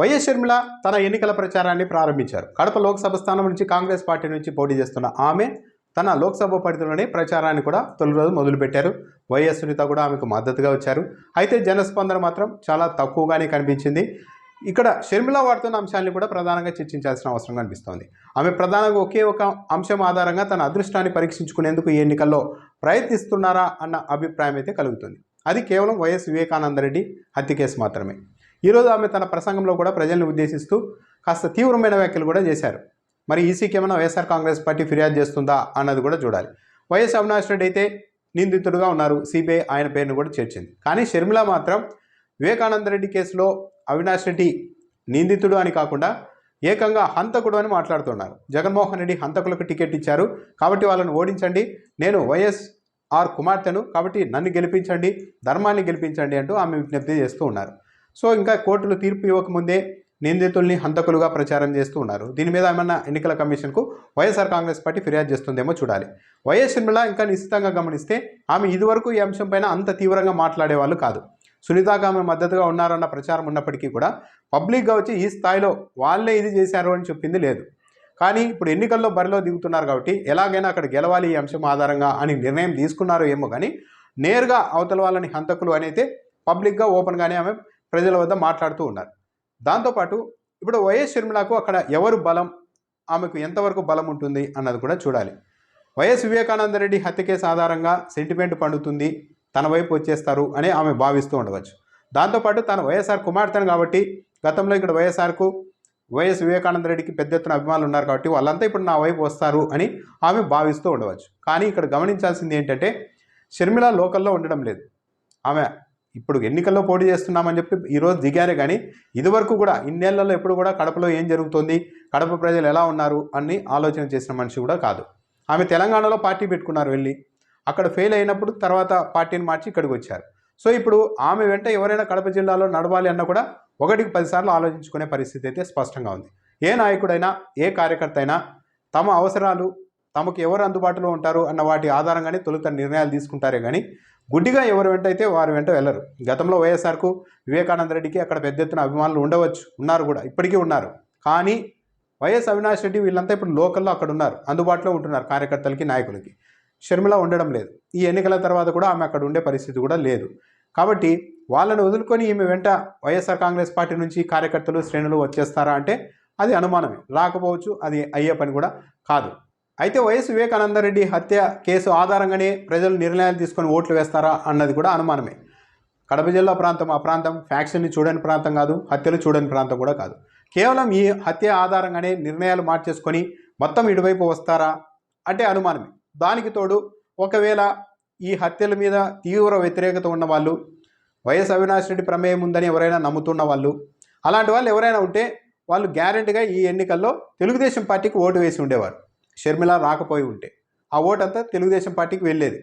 YS Sharmila తన ఎన్నికల ప్రచారాన్ని ప్రారంభించారు. కడప లోక్సభ స్థానం నుంచి కాంగ్రెస్ పార్టీ నుంచి పోటీ చేస్తున్న ఆమె తన లోక్సభ పరిధిలోని ప్రచారాన్ని కూడా తొలి రోజు మొదలుపెట్టారు. వైఎస్ సునీత కూడా ఆమెకు మద్దతుగా వచ్చారు. అయితే జనస్పందన మాత్రం చాలా తక్కువగానే కనిపించింది. ఇక్కడ షర్మిల వాడుతున్న అంశాన్ని కూడా ప్రధానంగా చర్చించాల్సిన అవసరం కనిపిస్తోంది. ఆమె ప్రధానంగా ఒకే ఒక అంశం ఆధారంగా తన అదృష్టాన్ని పరీక్షించుకునేందుకు ఈ ఎన్నికల్లో ప్రయత్నిస్తున్నారా అన్న అభిప్రాయం అయితే కలుగుతుంది. అది కేవలం వైఎస్ వివేకానందరెడ్డి హత్య కేసు మాత్రమే. ఈరోజు ఆమె తన ప్రసంగంలో కూడా ప్రజలను ఉద్దేశిస్తూ కాస్త తీవ్రమైన వ్యాఖ్యలు కూడా చేశారు. మరి ఈసీకి ఏమైనా వైఎస్ఆర్ కాంగ్రెస్ పార్టీ ఫిర్యాదు చేస్తుందా అన్నది కూడా చూడాలి. వైఎస్ అవినాష్ రెడ్డి అయితే నిందితుడుగా ఉన్నారు. సిబిఐ ఆయన పేరును కూడా చేర్చింది. కానీ షర్మిల మాత్రం వివేకానంద రెడ్డి కేసులో అవినాష్ రెడ్డి నిందితుడు అని కాకుండా ఏకంగా హంతకుడు అని మాట్లాడుతున్నారు. జగన్మోహన్ రెడ్డి హంతకులకు టికెట్ ఇచ్చారు. కాబట్టి వాళ్ళని ఓడించండి. నేను వైఎస్ ఆర్ కుమార్తెను కాబట్టి నన్ను గెలిపించండి. ధర్మాన్ని గెలిపించండి అంటూ ఆమె విజ్ఞప్తి చేస్తూ ఉన్నారు. సో ఇంకా కోర్టులు తీర్పు ఇవ్వకముందే నిందితుల్ని హంతకులుగా ప్రచారం చేస్తూ ఉన్నారు. దీని మీద ఏమన్నా ఎన్నికల కమిషన్కు వైఎస్ఆర్ కాంగ్రెస్ పార్టీ ఫిర్యాదు చేస్తుందేమో చూడాలి. వైఎస్ షర్మిల ఇంకా నిశ్చితంగా గమనిస్తే ఆమె ఇదివరకు ఈ అంశంపైన అంత తీవ్రంగా మాట్లాడే వాళ్ళు కాదు. సునీతాకు ఆమె మద్దతుగా ఉన్నారన్న ప్రచారం ఉన్నప్పటికీ కూడా పబ్లిక్గా వచ్చి ఈ స్థాయిలో వాళ్ళే ఇది చేశారు అని చెప్పింది లేదు. కానీ ఇప్పుడు ఎన్నికల్లో బరిలో దిగుతున్నారు కాబట్టి ఎలాగైనా అక్కడ గెలవాలి ఈ అంశం ఆధారంగా అని నిర్ణయం తీసుకున్నారో ఏమో కానీ నేరుగా అవతల వాళ్ళని హంతకులు అని అయితే పబ్లిక్గా ఓపెన్గానే ఆమె ప్రజల వద్ద మాట్లాడుతూ ఉన్నారు. దాంతోపాటు ఇప్పుడు వైఎస్ షర్మిలకు అక్కడ ఎవరు బలం ఆమెకు ఎంతవరకు బలం ఉంటుంది అన్నది కూడా చూడాలి. వైఎస్ వివేకానంద రెడ్డి హత్య కేసు ఆధారంగా సెంటిమెంట్ పండుతుంది తన వైపు వచ్చేస్తారు అని ఆమె భావిస్తూ ఉండవచ్చు. దాంతోపాటు తన వైఎస్ఆర్ కుమార్తెను కాబట్టి గతంలో ఇక్కడ వైఎస్ఆర్కు వైఎస్ వివేకానంద రెడ్డికి పెద్ద ఎత్తున అభిమానులు ఉన్నారు కాబట్టి వాళ్ళంతా ఇప్పుడు నా వైపు వస్తారు అని ఆమె భావిస్తూ ఉండవచ్చు. కానీ ఇక్కడ గమనించాల్సింది ఏంటంటే షర్మిల లోకల్లో ఉండడం లేదు. ఆమె ఇప్పుడు ఎన్నికల్లో పోటీ చేస్తున్నామని చెప్పి ఈరోజు దిగారే కానీ ఇదివరకు కూడా ఇన్నేళ్ళలో ఎప్పుడు కూడా కడపలో ఏం జరుగుతుంది కడప ప్రజలు ఎలా ఉన్నారు అని ఆలోచన చేసిన మనిషి కూడా కాదు. ఆమె తెలంగాణలో పార్టీ పెట్టుకున్నారు వెళ్ళి. అక్కడ ఫెయిల్ అయినప్పుడు తర్వాత పార్టీని మార్చి ఇక్కడికి వచ్చారు. సో ఇప్పుడు ఆమె వెంట ఎవరైనా కడప జిల్లాలో నడవాలి అన్నా కూడా ఒకటికి పదిసార్లు ఆలోచించుకునే పరిస్థితి అయితే స్పష్టంగా ఉంది. ఏ నాయకుడైనా ఏ కార్యకర్త అయినా తమ అవసరాలు తమకు ఎవరు అందుబాటులో ఉంటారు అన్న వాటి ఆధారంగానే తొలుత నిర్ణయాలు తీసుకుంటారే కానీ గుడ్డిగా ఎవరు వెంట అయితే వారి వెంట వెళ్ళరు. గతంలో వైఎస్ఆర్కు వివేకానంద రెడ్డికి అక్కడ పెద్ద ఎత్తున అభిమానులు ఉండవచ్చు ఉన్నారు కూడా ఇప్పటికీ ఉన్నారు. కానీ వైఎస్ అవినాష్ రెడ్డి వీళ్ళంతా ఇప్పుడు లోకల్లో అక్కడ ఉన్నారు అందుబాటులో ఉంటున్నారు కార్యకర్తలకి నాయకులకి. షర్మిల ఉండడం లేదు. ఈ ఎన్నికల తర్వాత కూడా ఆమె అక్కడ ఉండే పరిస్థితి కూడా లేదు. కాబట్టి వాళ్ళని వదులుకొని ఈమె వెంట వైఎస్ఆర్ కాంగ్రెస్ పార్టీ నుంచి కార్యకర్తలు శ్రేణులు వచ్చేస్తారా అంటే అది అనుమానమే. రాకపోవచ్చు అది అయ్యే పని కూడా కాదు. అయితే వైఎస్ వివేకానందరెడ్డి హత్య కేసు ఆధారంగానే ప్రజలు నిర్ణయాలు తీసుకొని ఓట్లు వేస్తారా అన్నది కూడా అనుమానమే. కడప జిల్లా ప్రాంతం ఆ ప్రాంతం ఫ్యాక్షన్ని చూడని ప్రాంతం కాదు హత్యలు చూడని ప్రాంతం కూడా కాదు. కేవలం ఈ హత్య ఆధారంగానే నిర్ణయాలు మార్చేసుకొని మొత్తం ఇటువైపు వస్తారా అంటే అనుమానమే. దానికి తోడు ఒకవేళ ఈ హత్యల మీద తీవ్ర వ్యతిరేకత ఉన్న వాళ్ళు వైఎస్ అవినాష్ రెడ్డి ప్రమేయం ఉందని ఎవరైనా నమ్ముతున్న వాళ్ళు అలాంటి వాళ్ళు ఎవరైనా ఉంటే వాళ్ళు గ్యారెంటీగా ఈ ఎన్నికల్లో తెలుగుదేశం పార్టీకి ఓటు వేసి ఉండేవారు. షర్మిల రాకపోయి ఉంటే ఆ ఓటు అంతా తెలుగుదేశం పార్టీకి వెళ్ళేది.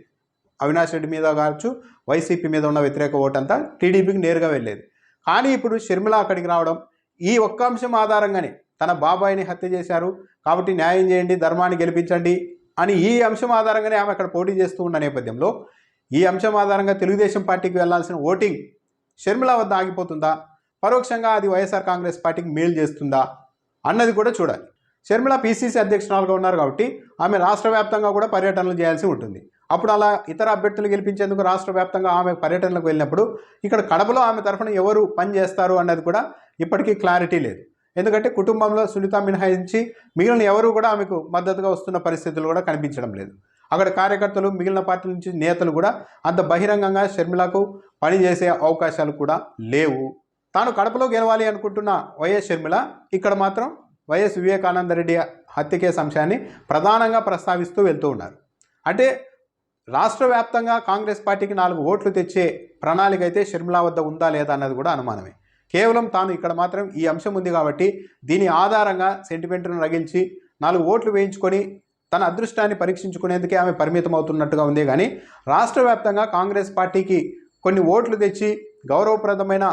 అవినాష్ రెడ్డి మీద కావచ్చు వైసీపీ మీద ఉన్న వ్యతిరేక ఓటు అంతా టీడీపీకి నేరుగా వెళ్ళేది. కానీ ఇప్పుడు షర్మిల అక్కడికి రావడం ఈ ఒక్క అంశం ఆధారంగానే తన బాబాయిని హత్య చేశారు. కాబట్టి న్యాయం చేయండి ధర్మాన్ని గెలిపించండి అని ఈ అంశం ఆధారంగానే ఆమె అక్కడ పోటీ చేస్తూ ఉన్న నేపథ్యంలో ఈ అంశం ఆధారంగా తెలుగుదేశం పార్టీకి వెళ్ళాల్సిన ఓటింగ్ షర్మిల వద్ద ఆగిపోతుందా? పరోక్షంగా అది వైఎస్ఆర్ కాంగ్రెస్ పార్టీకి మేలు చేస్తుందా? అన్నది కూడా చూడాలి. షర్మిల పీసీసీ అధ్యక్షురాలుగా ఉన్నారు కాబట్టి ఆమె రాష్ట్ర వ్యాప్తంగా కూడా పర్యటనలు చేయాల్సి ఉంటుంది. అప్పుడు అలా ఇతర అభ్యర్థులు గెలిపించేందుకు రాష్ట్ర వ్యాప్తంగా ఆమె పర్యటనలకు వెళ్ళినప్పుడు ఇక్కడ కడపలో ఆమె తరఫున ఎవరు పని చేస్తారు అన్నది కూడా ఇప్పటికీ క్లారిటీ లేదు. ఎందుకంటే కుటుంబంలో సునీత మినహాయించి మిగిలిన ఎవరు కూడా ఆమెకు మద్దతుగా వస్తున్న పరిస్థితులు కూడా కనిపించడం లేదు. అక్కడ కార్యకర్తలు మిగిలిన పార్టీల నుంచి నేతలు కూడా అంత బహిరంగంగా షర్మిలకు పనిచేసే అవకాశాలు కూడా లేవు. తాను కడపలో గెలవాలి అనుకుంటున్న వైఎస్ షర్మిల ఇక్కడ మాత్రం వైఎస్ వివేకానంద రెడ్డి హత్య కేసు అంశాన్ని ప్రధానంగా ప్రస్తావిస్తూ వెళ్తూ ఉన్నారు. అంటే రాష్ట్ర వ్యాప్తంగా కాంగ్రెస్ పార్టీకి నాలుగు ఓట్లు తెచ్చే ప్రణాళిక అయితే షర్మిలా వద్ద ఉందా లేదా అన్నది కూడా అనుమానమే. కేవలం తాను ఇక్కడ మాత్రం ఈ అంశం ఉంది కాబట్టి దీని ఆధారంగా సెంటిమెంట్ను రగిల్చి నాలుగు ఓట్లు వేయించుకొని తన అదృష్టాన్ని పరీక్షించుకునేందుకే ఆమె పరిమితం అవుతున్నట్టుగా ఉంది కానీ రాష్ట్ర వ్యాప్తంగా కాంగ్రెస్ పార్టీకి కొన్ని ఓట్లు తెచ్చి గౌరవప్రదమైన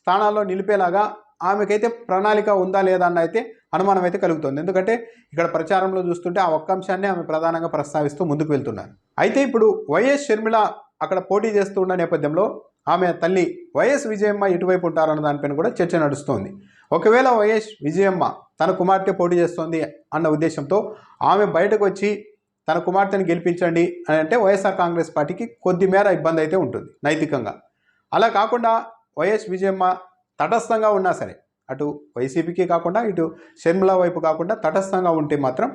స్థానాల్లో నిలిపేలాగా ఆమెకైతే ప్రణాళిక ఉందా లేదా అన్న అయితే అనుమానం అయితే కలుగుతుంది. ఎందుకంటే ఇక్కడ ప్రచారంలో చూస్తుంటే ఆ ఒక్క అంశాన్ని ఆమె ప్రధానంగా ప్రస్తావిస్తూ ముందుకు వెళ్తున్నారు. అయితే ఇప్పుడు వైఎస్ షర్మిల అక్కడ పోటీ చేస్తున్న నేపథ్యంలో ఆమె తల్లి వైఎస్ విజయమ్మ ఇటువైపు ఉంటారన్న దానిపైన కూడా చర్చ నడుస్తోంది. ఒకవేళ వైఎస్ విజయమ్మ తన కుమార్తె పోటీ చేస్తోంది అన్న ఉద్దేశంతో ఆమె బయటకు వచ్చి తన కుమార్తెను గెలిపించండి అని అంటే వైఎస్ఆర్ కాంగ్రెస్ పార్టీకి కొద్ది మేర ఇబ్బంది అయితే ఉంటుంది నైతికంగా. అలా కాకుండా వైఎస్ విజయమ్మ తటస్థంగా ఉన్నా సరే అటు వైసీపీకి కాకుండా ఇటు షర్మిల వైపు కాకుండా తటస్థంగా ఉంటే మాత్రం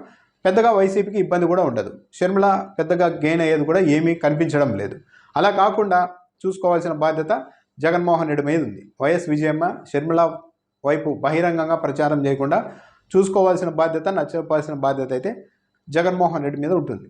పెద్దగా వైసీపీకి ఇబ్బంది కూడా ఉండదు. షర్మిల పెద్దగా గెయిన్ అయ్యేది కూడా ఏమీ కనిపించడం లేదు. అలా కాకుండా చూసుకోవాల్సిన బాధ్యత జగన్మోహన్ రెడ్డి మీద ఉంది. వైఎస్ విజయమ్మ షర్మిల వైపు బహిరంగంగా ప్రచారం చేయకుండా చూసుకోవాల్సిన బాధ్యత నచ్చపాల్సిన బాధ్యత అయితే జగన్మోహన్ రెడ్డి మీద ఉంటుంది.